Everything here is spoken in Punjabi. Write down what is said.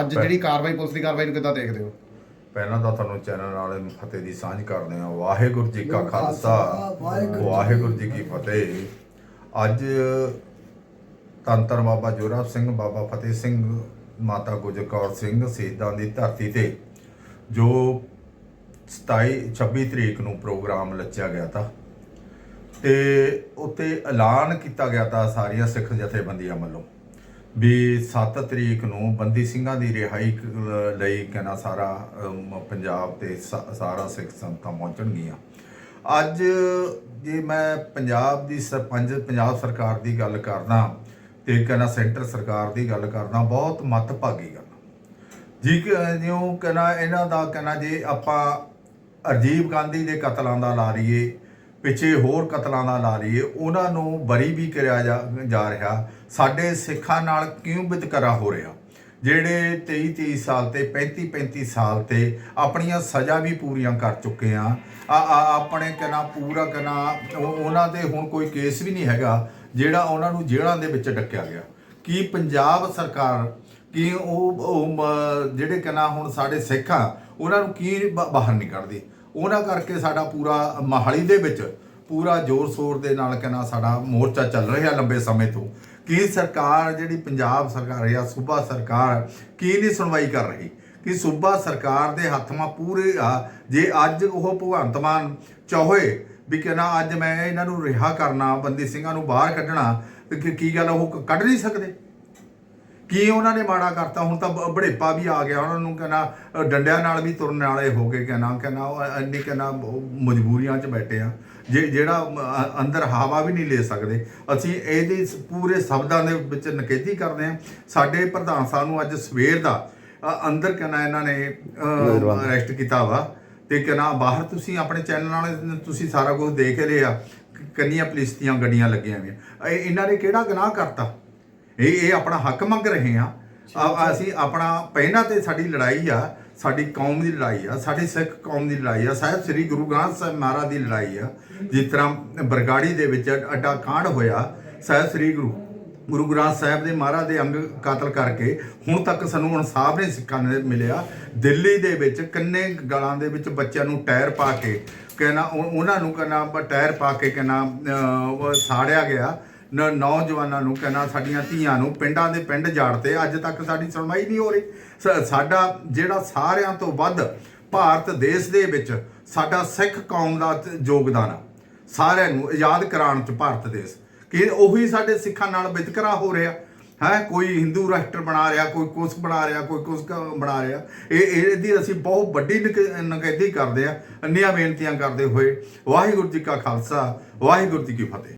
ਅੱਜ ਜਿਹੜੀ ਕਾਰਵਾਈ ਪੁਲਿਸ ਦੀ ਕਾਰਵਾਈ ਨੂੰ ਕਿੱਦਾਂ ਦੇਖਦੇ ਹੋ? ਪਹਿਲਾਂ ਤਾਂ ਤੁਹਾਨੂੰ ਚੈਨਲ ਵਾਲੇ ਨੂੰ ਫਤਿਹ ਦੀ ਸਾਂਝ ਕਰਦੇ ਹਾਂ। ਵਾਹਿਗੁਰੂ ਜੀ ਕਾ ਖਾਲਸਾ। ਵਾਹਿਗੁਰੂ ਜੀ ਕੀ ਫਤਿਹ। ਅੱਜ ਧੰਨ ਬਾਬਾ ਜੋਰਾ ਸਿੰਘ ਬਾਬਾ ਫਤਿਹ ਸਿੰਘ ਮਾਤਾ ਗੁਜਰ ਕੌਰ ਸਿੰਘ ਸ਼ਹੀਦਾਂ ਦੀ ਧਰਤੀ ਤੇ ਜੋ 27 26 ਤਰੀਕ ਨੂੰ ਪ੍ਰੋਗਰਾਮ ਲੱਚਿਆ ਗਿਆ ਤਾਂ। ਤੇ ਉੱਤੇ ਐਲਾਨ ਕੀਤਾ ਗਿਆ ਤਾਂ ਸਾਰੀਆਂ ਸਿੱਖ ਜਥੇਬੰਦੀਆਂ ਵੱਲੋਂ। ਵੀ 7 ਤਰੀਕ ਨੂੰ ਬੰਦੀ ਸਿੰਘਾਂ ਦੀ ਰਿਹਾਈ ਲਈ ਕਹਿੰਦਾ ਸਾਰਾ ਪੰਜਾਬ ਤੇ ਸਾਰਾ ਸਿੱਖ ਸੰਗਤਾਂ ਪਹੁੰਚਣਗੀਆਂ। ਅੱਜ ਜੇ ਮੈਂ ਪੰਜਾਬ ਦੀ ਸਰਪੰਚ, ਪੰਜਾਬ ਸਰਕਾਰ ਦੀ ਗੱਲ ਕਰਦਾ ਤੇ ਕਹਿੰਦਾ ਸੈਂਟਰ ਸਰਕਾਰ ਦੀ ਗੱਲ ਕਰਦਾ, ਬਹੁਤ ਮਤਭਾਗੀ ਗੱਲ। ਜੀ ਕਿ- ਜਿਉਂ ਕਹਿੰਦਾ, ਇਹਨਾਂ ਦਾ ਕਹਿੰਦਾ ਜੇ ਆਪਾਂ ਅਰਜੀਵ ਗਾਂਧੀ ਦੇ ਕਤਲਾਂ ਦਾ ਲਾ ਲਈਏ ਪਿੱਛੇ ਹੋਰ ਕਤਲਾਂ ਦਾ ਲਾ ਲਈਏ, ਉਹਨਾਂ ਨੂੰ ਬਰੀ ਵੀ ਕਰਿਆ ਜਾ ਰਿਹਾ। ਸਾਡੇ ਸਿੱਖਾਂ ਨਾਲ ਕਿਉਂ ਵਿਤਕਰਾ ਹੋ ਰਿਹਾ? ਜਿਹੜੇ 23 23 ਸਾਲ ਤੇ 35 35 ਸਾਲ ਤੇ ਆਪਣੀਆਂ ਸਜ਼ਾ ਵੀ ਪੂਰੀਆਂ ਕਰ ਚੁੱਕੇ ਆ ਆਪਣੇ ਕਹਿੰਦਾ ਪੂਰਾ ਕਹਿੰਦਾ ਉਹਨਾਂ ਦੇ ਹੁਣ ਕੋਈ ਕੇਸ ਵੀ ਨਹੀਂ ਹੈਗਾ, ਜਿਹੜਾ ਉਹਨਾਂ ਨੂੰ ਜੇਲ੍ਹਾਂ ਦੇ ਵਿੱਚ ਡੱਕਿਆ ਗਿਆ। ਕੀ ਪੰਜਾਬ ਸਰਕਾਰ, ਕੀ ਉਹ ਉਹ ਜਿਹੜੇ ਕਹਿੰਦਾ ਹੁਣ ਸਾਡੇ ਸਿੱਖ ਆ, ਉਹਨਾਂ ਨੂੰ ਕੀ ਬਾਹਰ ਨਹੀਂ ਕੱਢਦੀ? ਉਹਨਾਂ ਕਰਕੇ ਸਾਡਾ ਪੂਰਾ ਮਹਾਲੀ ਦੇ ਵਿੱਚ ਪੂਰਾ ਜ਼ੋਰ ਸ਼ੋਰ ਦੇ ਨਾਲ ਕਹਿੰਦਾ ਸਾਡਾ ਮੋਰਚਾ ਚੱਲ ਰਿਹਾ ਲੰਬੇ ਸਮੇਂ ਤੋਂ। ਕੀ ਸਰਕਾਰ ਜਿਹੜੀ ਪੰਜਾਬ ਸਰਕਾਰ ਜਾਂ ਸੂਬਾ ਸਰਕਾਰ ਕੀ ਨਹੀਂ ਸੁਣਵਾਈ ਕਰ ਰਹੀ? ਕਿ ਸੂਬਾ ਸਰਕਾਰ ਦੇ ਹੱਥ ਮਾ ਪੂਰੇ ਆ? ਜੇ ਅੱਜ ਉਹ ਭਗਵੰਤ ਮਾਨ ਚਾਹੇ ਵੀ ਕਹਿੰਦਾ ਅੱਜ ਮੈਂ ਇਹਨਾਂ ਨੂੰ ਰਿਹਾ ਕਰਨਾ, ਬੰਦੀ ਸਿੰਘਾਂ ਨੂੰ ਬਾਹਰ ਕੱਢਣਾ, ਤੇ ਕੀ- ਕੀ ਗੱਲ ਉਹ ਕੱਢ ਨਹੀਂ ਸਕਦੇ? ਕੀ ਉਹਨਾਂ ਨੇ ਮਾੜਾ ਕਰਤਾ? ਹੁਣ ਤਾਂ ਬੜੇਪਾ ਵੀ ਆ ਗਿਆ। ਉਹਨਾਂ ਨੂੰ ਕਹਿੰਦਾ ਡੰਡਿਆਂ ਨਾਲ ਵੀ ਤੁਰਨ ਵਾਲੇ ਹੋ ਗਏ। ਕਹਿੰਦਾ ਕਹਿੰਦਾ ਉਹ ਇੰਨੀ ਕਹਿੰਦਾ ਮਜਬੂਰੀਆਂ 'ਚ ਬੈਠੇ ਆ। ਜੇ ਜਿਹੜਾ ਅੰਦਰ ਹਵਾ ਵੀ ਨਹੀਂ ਲੈ ਸਕਦੇ। ਅਸੀਂ ਇਹਦੇ ਪੂਰੇ ਸ਼ਬਦਾਂ ਦੇ ਵਿੱਚ ਨਿਖੇਧੀ ਕਰਦੇ ਹਾਂ ਸਾਡੇ ਪ੍ਰਧਾਨ ਸਾਹਿਬ ਨੂੰ ਅੱਜ ਸਵੇਰ ਦਾ ਅੰਦਰ ਕਹਿੰਦਾ ਇਹਨਾਂ ਨੇ ਅਰੈਸਟ ਕੀਤਾ ਵਾ। ਤੇ ਕਹਿੰਦਾ ਬਾਹਰ ਤੁਸੀਂ ਆਪਣੇ ਚੈਨਲ ਨਾਲ ਤੁਸੀਂ ਸਾਰਾ ਕੁਝ ਦੇਖ ਹੀ ਲਿਆ ਕੰਨੀਆਂ ਪੁਲਿਸ ਦੀਆਂ ਗੱਡੀਆਂ ਲੱਗੀਆਂ ਇਹ- ਇਹਨਾਂ ਨੇ ਕਿਹੜਾ ਗੁਨਾਹ ਕਰਤਾ? ਇਹ ਇਹ ਆਪਣਾ ਹੱਕ ਮੰਗ ਰਹੇ ਆ ਅਸੀਂ ਆਪਣਾ ਪਹਿਲਾਂ ਤੇ ਸਾਡੀ ਲੜਾਈ ਆ ਸਾਡੀ ਕੌਮ ਦੀ ਲੜਾਈ ਆ ਸਾਡੀ ਸਿੱਖ ਕੌਮ ਦੀ ਲੜਾਈ ਆ ਸਾਹਿਬ ਸ੍ਰੀ ਗੁਰੂ ਗ੍ਰੰਥ ਸਾਹਿਬ ਮਹਾਰਾਜ ਦੀ ਲੜਾਈ ਆ। ਜਿਸ ਤਰ੍ਹਾਂ ਬਰਗਾੜੀ ਦੇ ਵਿੱਚ ਅੱਡਾ ਕਾਂਡ ਹੋਇਆ ਸਾਹਿਬ ਸ੍ਰੀ ਗੁਰੂ ਗੁਰੂ ਗ੍ਰੰਥ ਸਾਹਿਬ ਦੇ ਮਹਾਰਾਜ ਦੇ ਅੰਗ ਕਤਲ ਕਰਕੇ ਹੁਣ ਤੱਕ ਸਾਨੂੰ ਇਨਸਾਫ ਨਹੀਂ ਸਿੱਖਾਂ ਨੇ ਮਿਲਿਆ। ਦਿੱਲੀ ਦੇ ਵਿੱਚ ਕੰਨੇ ਗਲਾਂ ਦੇ ਵਿੱਚ ਬੱਚਿਆਂ ਨੂੰ ਟਾਇਰ ਪਾ ਕੇ ਕਹਿੰਦਾ ਉਹ- ਉਹਨਾਂ ਨੂੰ ਕਹਿੰਦਾ ਟਾਇਰ ਪਾ ਕੇ ਕਹਿੰਦਾ ਸਾੜਿਆ ਗਿਆ। ਨ- ਨੌਜਵਾਨਾਂ ਨੂੰ ਕਹਿੰਦਾ ਸਾਡੀਆਂ ਧੀਆਂ ਨੂੰ ਪਿੰਡਾਂ ਦੇ ਪਿੰਡ ਜਾੜਤੇ ਅੱਜ ਤੱਕ ਸਾਡੀ ਸੁਣਵਾਈ ਨਹੀਂ ਹੋ ਰਹੀ। ਸ- ਸਾਡਾ ਜਿਹੜਾ ਸਾਰਿਆਂ ਤੋਂ ਵੱਧ ਭਾਰਤ ਦੇਸ਼ ਦੇ ਵਿੱਚ ਸਾਡਾ ਸਿੱਖ ਕੌਮ ਦਾ ਤ- ਯੋਗਦਾਨ ਆ। ਸਾਰਿਆਂ ਨੂੰ ਆਜ਼ਾਦ ਕਰਾਉਣ ਚ ਭਾਰਤ ਦੇਸ਼। ਕਿ ਉਹੀ ਸਾਡੇ ਸਿੱਖਾਂ ਨਾਲ ਵਿਤਕਰਾ ਹੋ ਰਿਹਾ। ਹੈ, ਕੋਈ ਹਿੰਦੂ ਰਾਸ਼ਟਰ ਬਣਾ ਰਿਹਾ, ਕੋਈ ਕੁਛ ਬਣਾ ਰਿਹਾ, ਕੋਈ ਕੁਛ ਕ- ਬਣਾ ਰਿਹਾ। ਇਹ ਇਹਦੀ ਅਸੀਂ ਬਹੁਤ ਵੱਡੀ ਨਿਕ- ਨਿਖੇਧੀ ਕਰਦੇ ਆ ਅੰਨੀਆਂ ਬੇਨਤੀਆਂ ਕਰਦੇ ਹੋਏ। ਵਾਹਿਗੁਰੂ ਜੀ ਕਾ ਖਾਲਸਾ, ਵਾਹਿਗੁਰੂ ਜੀ ਕੀ ਫਤਿਹ।